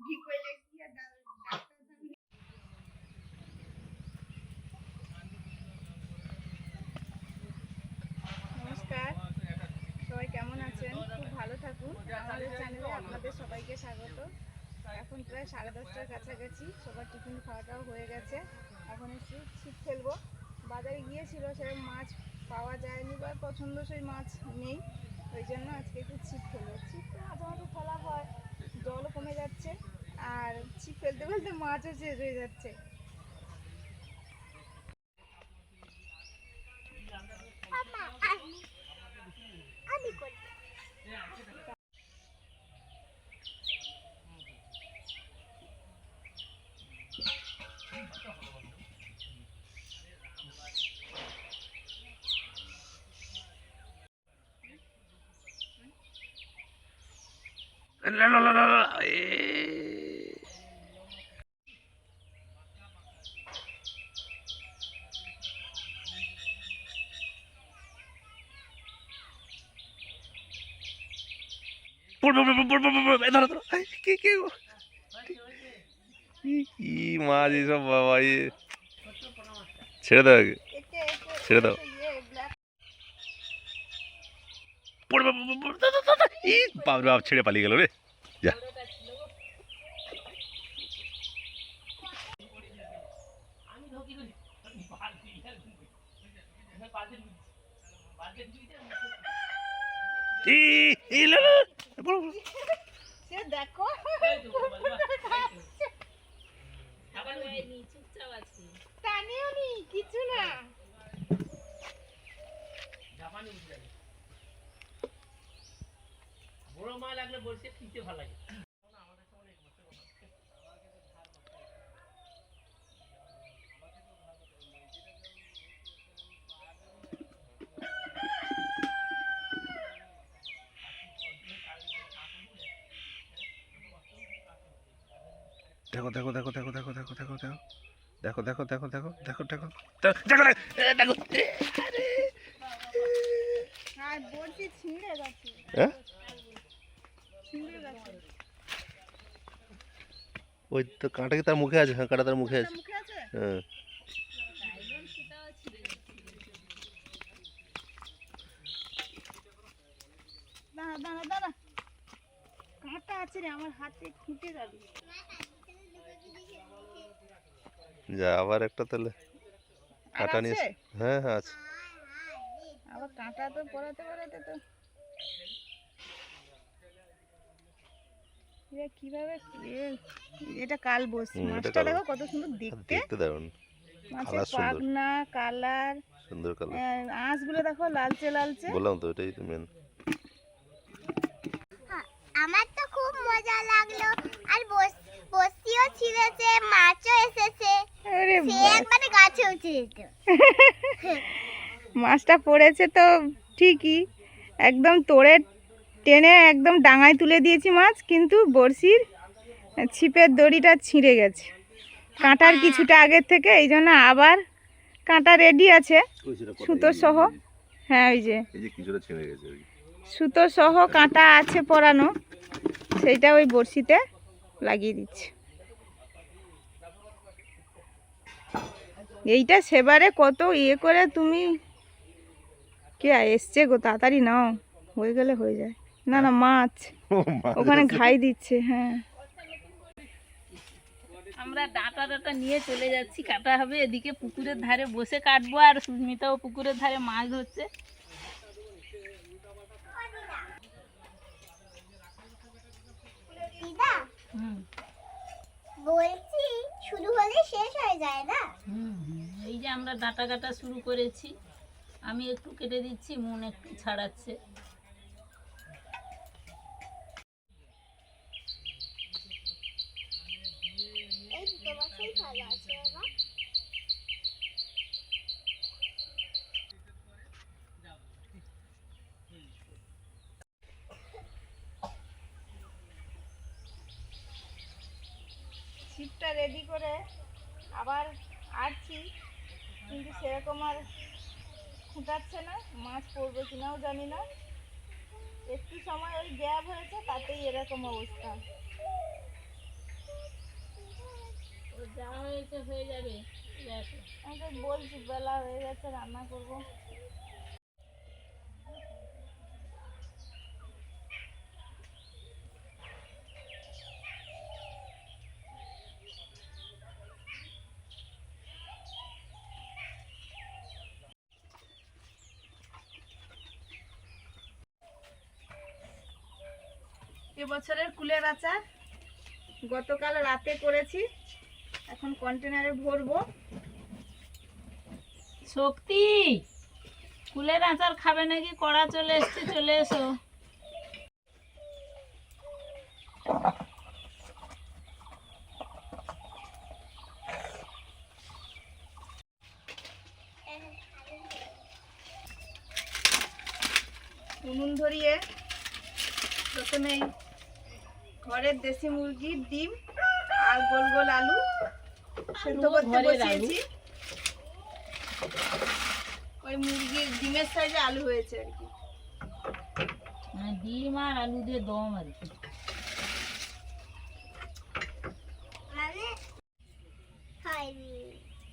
ঠিক হয়ে আপনাদের সবাইকে স্বাগত। এখন প্রায় সাড়ে দশটার কাছাকাছি, সবার টিফিন খাওয়াটাও হয়ে গেছে। এখন একটু ছিপ ফেলব। বাজারে গিয়েছিল, সেরকম মাছ পাওয়া যায়নি বা পছন্দসই মাছ নেই। ওই জন্য আজকে একটু ছিপ ফেলব। ছিপ তো মাঝে মাঝে ফেলা হয়, জলও কমে যাচ্ছে। আর ছিপ ফেলতে ফেলতে মাছও শেষ হয়ে যাচ্ছে। কি বাবা ছেড়ে দাও ছেড়ে দাও ই বাপ বাপ ছেড়ে পালিয়ে গেল রে। যা। দেখো। বলছে পিঠে ভালো লাগে দেখো দেখো দেখো দেখো দেখো দেখো দেখো দেখো দেখো দেখো দেখো দেখো দেখো দেখো দেখো দেখো হ্যাঁ? ছিঁড়ে গেছে ওই তো কাঁটা কি তার মুখে আছে হ্যাঁ কাঁটা তার মুখে আছে। হ্যাঁ। দাঁড়া দাঁড়া দাঁড়া। কাঁটা আছে রে আমার হাতে যাবে। যা আবার একটা তাহলে। কাঁটা নিয়ে হ্যাঁ হ্যাঁ আছে। আবার কাঁটা তো পড়াতে পড়াতে তো কীভাবে এটা কাল মাছটা দেখো কত সুন্দর দেখতে। দেখতে দারুণ মাছের কালার পাখনা কালার। সুন্দর কালার। আঁশগুলো দেখো লালচে লালচে। বললাম তো এটাই তো মেন আমার তো খুব মজা লাগল। আর বস- বসিও ছিঁড়েছে মাছও এসেছে। আরে সে বাস। একবারে গাছে উঠে যেত। মাছটা পড়েছে তো ঠিকই। একদম তোড়ে টেনে একদম ডাঙায় তুলে দিয়েছি মাছ কিন্তু বড়শির ছিপের দড়িটা ছিঁড়ে গেছে। কাঁটার কিছুটা আগের থেকে এই জন্য আবার কাঁটা রেডি আছে। সুতো সহ। হ্যাঁ ওই যে। সুতো সহ কাঁটা আছে পরানো। সেইটা ওই বড়শিতে লাগিয়ে দিচ্ছে। এইটা সেবারে কত ইয়ে করে তুমি কে এসছে গো তাড়াতাড়ি নাও। হয়ে গেলে হয়ে যায়। না না মাছ। ওখানে ঘাই দিচ্ছে হ্যাঁ। আমরা ডাঁটা ডাঁটা নিয়ে চলে যাচ্ছি কাটা হবে এদিকে পুকুরের ধারে বসে কাটবো আর সুস্মিতাও পুকুরের ধারে মাছ ধরছে। বলছি শুরু হলে শেষ হয়ে যায় না? হুম হুম। এই যে আমরা ডাঁটা কাটা শুরু করেছি আমি একটু কেটে দিচ্ছি মন একটু ছাড়াচ্ছে এই দুটো মাছেই ভালো আছে বাবা ছিপটা রেডি করে আবার আটছি কিন্তু সেরকম আর খুঁটাচ্ছে না মাছ পড়বে কিনাও জানি না। একটু সময় ওই গ্যাপ হয়েছে তাতেই এরকম অবস্থা। যা হয়েছে হয়ে যাবে। আমি তো বলছি বেলা হয়ে গেছে রান্না করব। এবছরের কুলের আচার গতকাল রাতে করেছি। এখন কন্টেনারে ভরবো। শক্তি কুলের আচার খাবে নাকি? কড়া চলে এসছে চলে এসো। উনুন ধরিয়ে প্রথমেই ঘরের দেশি মুরগির ডিম আর গোল গোল আলু। সেদ্ধ করতে বসিয়েছি। ওই মুরগির ডিমের সাইজে আলু হয়েছে আর কি। মানে ডিম আর আলু দিয়ে দম আর কি মানে হয়নি পুরো ধরতে হবে ও, একটু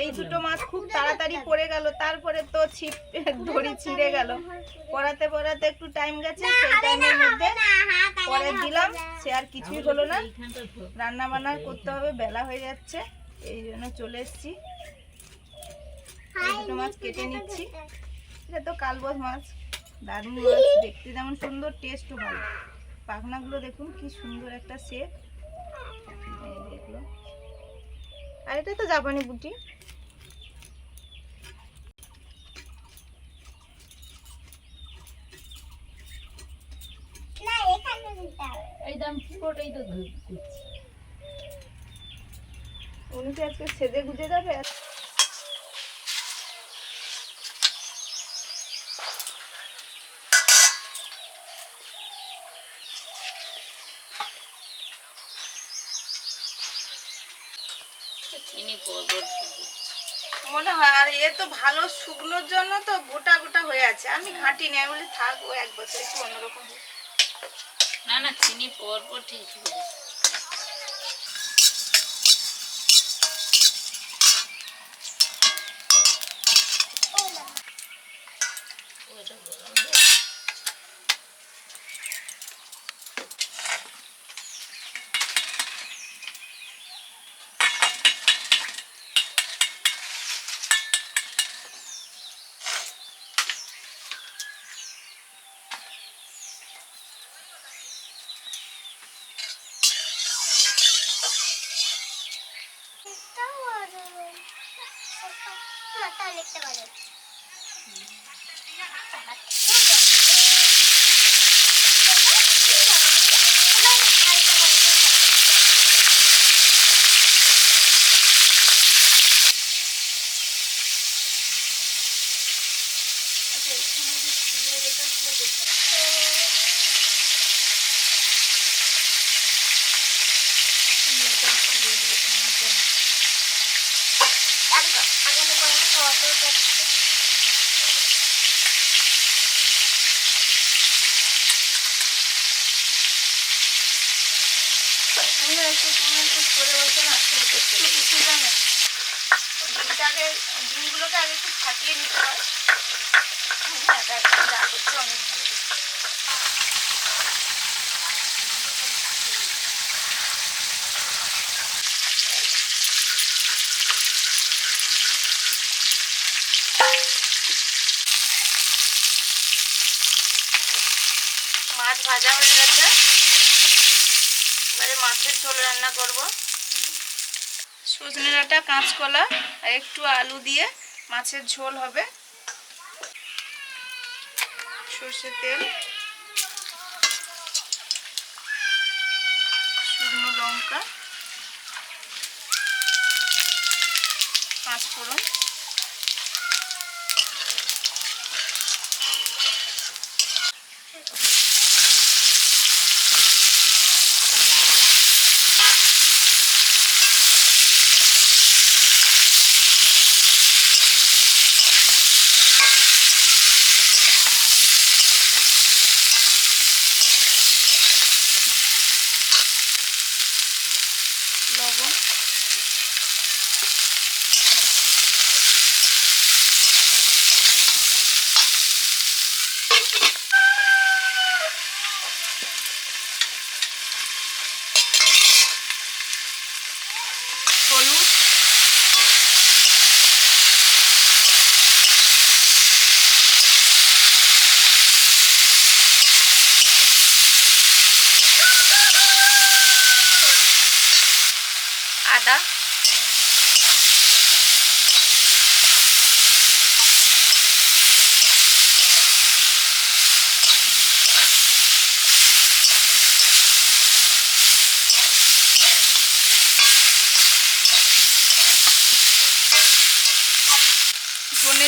এই দুটো মাছ খুব তাড়াতাড়ি পড়ে গেল তারপরে তো ছিপ দড়ি ছিঁড়ে গেল। পড়াতে পড়াতে একটু টাইম গেছে সেই টাইমের মধ্যে পরে দিলাম সে আর কিছুই হলো না। রান্না বান্না করতে হবে বেলা হয়ে যাচ্ছে এই জন্য চলে এসেছি। এই দুটো মাছ কেটে নিচ্ছি। এটা তো কালবস মাছ দারুণ মাছ দেখতে যেমন সুন্দর টেস্টও ভালো। পাখনাগুলো দেখুন কি সুন্দর একটা শেপ আর এটা তো জাপানি বুটি। এই দাম তো উনি কি আজকে সেজে গুজে যাবে চিনি পর্বত মনে হয়, আর এ তো ভালো শুকনোর জন্য তো গোটা গোটা হয়ে আছে। আমি ঘাঁটি নেই বলে থাক, ও এক বছর একটু অন্যরকম। না না, চিনি পরপর ঠিক হয়ে যাবে। ওটা গরম দিয়ে তাও আর মাথা লিখতে পারে। আচ্ছা এখানে কিছু জানে ডিমগুলোকে আগে একটু ফাটিয়ে নিতে হয় হ্যাঁ একা যা করছে অনেক মাছ ভাজা হয়ে গেছে। এবারে মাছের ঝোল রান্না করব। সজনে ডাঁটা, কাঁচকলা, আর একটু আলু দিয়ে মাছের ঝোল হবে। সর্ষের তেল।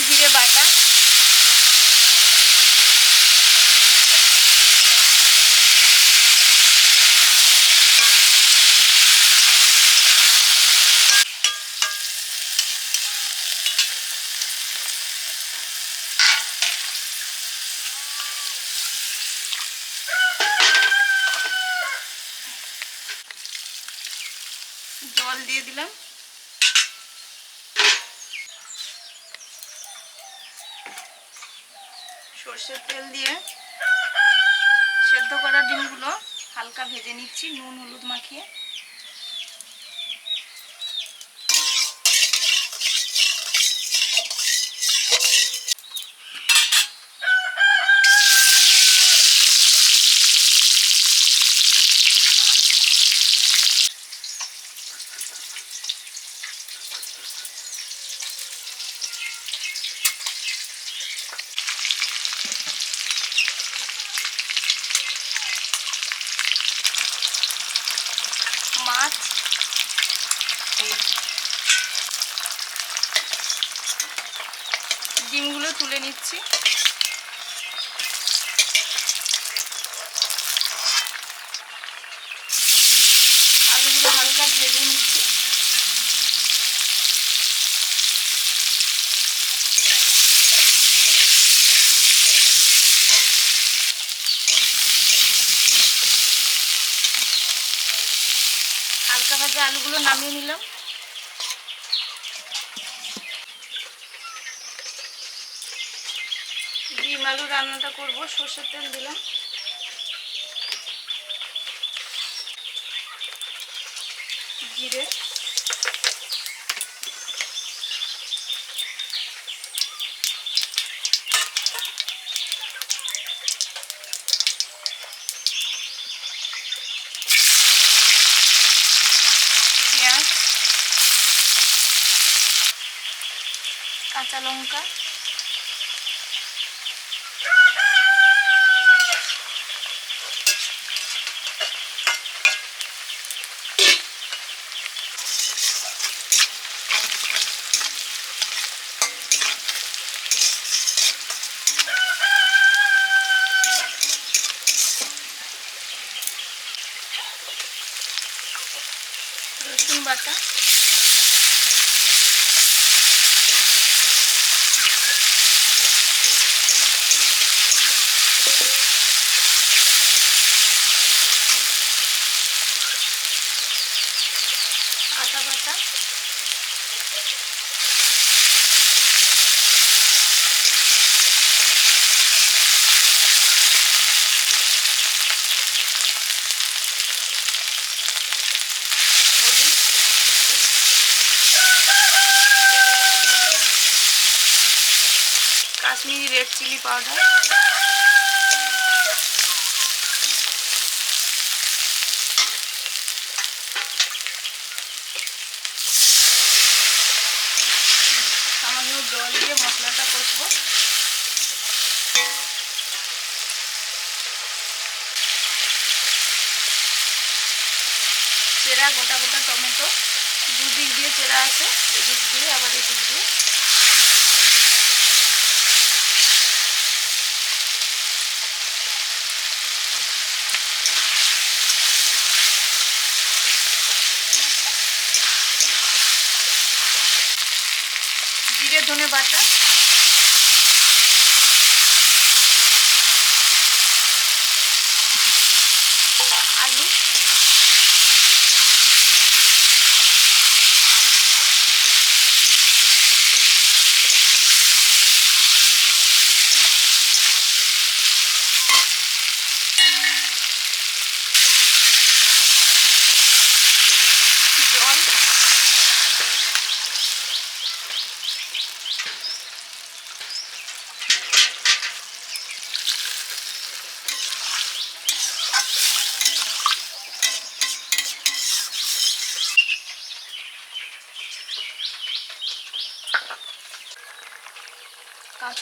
জিরে বাটা। জল দিয়ে দিলাম। সর্ষের তেল দিয়ে সেদ্ধ করা ডিমগুলো হালকা ভেজে নিচ্ছি নুন হলুদ মাখিয়ে মাছ ডিমগুলো তুলে নিচ্ছি। আলুগুলো হালকা ভেজে নিচ্ছি। হালকা ভাজা আলুগুলো নামিয়ে নিলাম। ডিম আলু রান্নাটা করব সর্ষের তেল দিলাম। জিরে। কাঁচা লঙ্কা। রসুন বাটা আদা বাটা হলুদ কাশ্মীরি রেড চিলি পাউডার। সামান্য জল দিয়ে মশলাটা কষবো। চেরা, গোটা গোটা টমেটো। দুদিক দিয়ে চেরা আছে, এদিক দিয়ে আবার এদিক দিয়ে। জিরে বাটা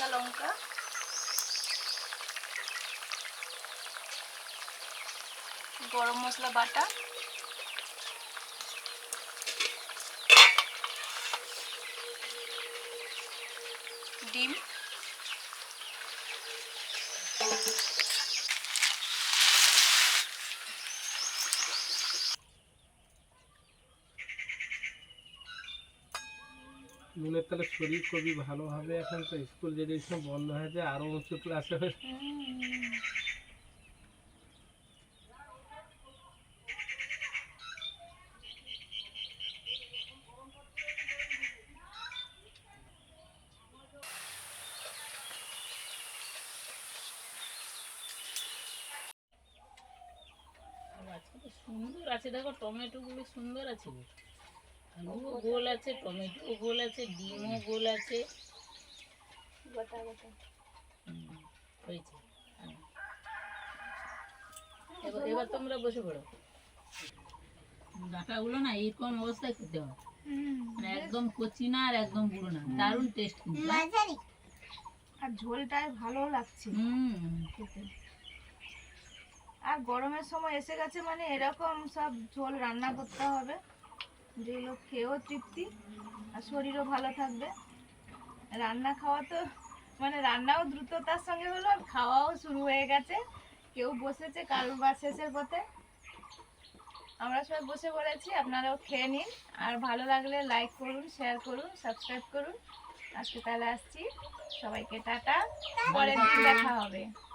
কাঁচা লঙ্কা। গরম মশলা বাটা। ডিম। মনের তাহলে শরীর খুবই ভালো হবে এখন তো স্কুল যদি বন্ধ হয়ে যায় আরও উঁচু ক্লাসে হবে। সুন্দর আছে দেখো টমেটো গুলো সুন্দর আছে। আলুও গোল আছে টমেটো গোল আছে ডিমও গোল আছে। গোটা গোটা। হয়েছে। হ্যাঁ। এবার তোমরা বসে পড়ো। ডাটাগুলো না এরকম অবস্থায় খেতে হয় মানে একদম কচি না আর একদম বুড়ো না দারুণ টেস্ট কিন্তু। আর ঝোলটায় ভালো লাগছে। আর গরমের সময় এসে গেছে মানে এরকম সব ঝোল রান্না করতে হবে। যেগুলো খেয়েও তৃপ্তি আর শরীরও ভালো থাকবে। রান্না খাওয়া তো মানে রান্নাও দ্রুততার সঙ্গে হলো আর খাওয়াও শুরু হয়ে গেছে। কেউ বসেছে কারোর বা শেষের পথে। আমরা সবাই বসে পড়েছি আপনারাও খেয়ে নিন। আর ভালো লাগলে লাইক করুন শেয়ার করুন সাবস্ক্রাইব করুন। আজকে তাহলে আসছি। সবাইকে টাটা। পরের দিন দেখা হবে।